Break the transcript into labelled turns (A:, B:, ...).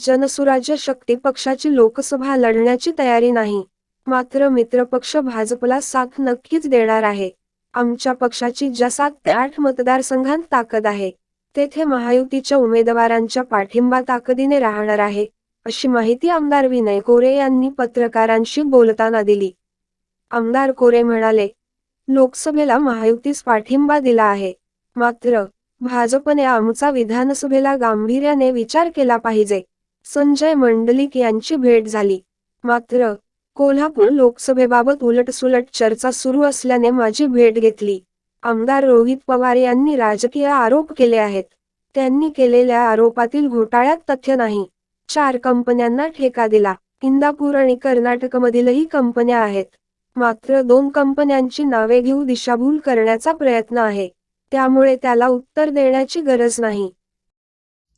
A: जनसुराज्य शक्ती पक्षाची लोकसभा लढण्याची तयारी नाही. मात्र मित्रपक्ष भाजपला साथ नक्कीच देणार आहे. आमच्या पक्षाची ज्या सात ते आठ मतदारसंघात ताकद आहे. तेथे महायुतीच्या उमेदवारांच्या पाठिंबा ताकदीने राहणार आहे अशी माहिती आमदार विनय कोरे यांनी पत्रकारांशी बोलताना दिली. आमदार कोरे म्हणाले लोकसभेला महायुतीस पाठिंबा दिला आहे. मात्र भाजपने आमचा विधानसभेला गांभीर्याने विचार केला पाहिजे. संजय मंडलिक यांची भेट झाली. मात्र कोल्हापूर लोकसभेबाबत उलटसुलट चर्चा सुरू असल्याने माझी भेट घेतली. आमदार रोहित पवार यांनी राजकीय आरोप केले आहेत. त्यांनी केलेल्या आरोपातील घोटाळ्यात तथ्य नाही. चार कंपन्यांना ठेका दिला. इंदापूर आणि कर्नाटकमधीलही कंपन्या आहेत. मात्र दोन कंपन्यांची नावे घेऊ दिशाभूल करण्याचा प्रयत्न आहे. त्यामुळे त्याला उत्तर देण्याची गरज नाही.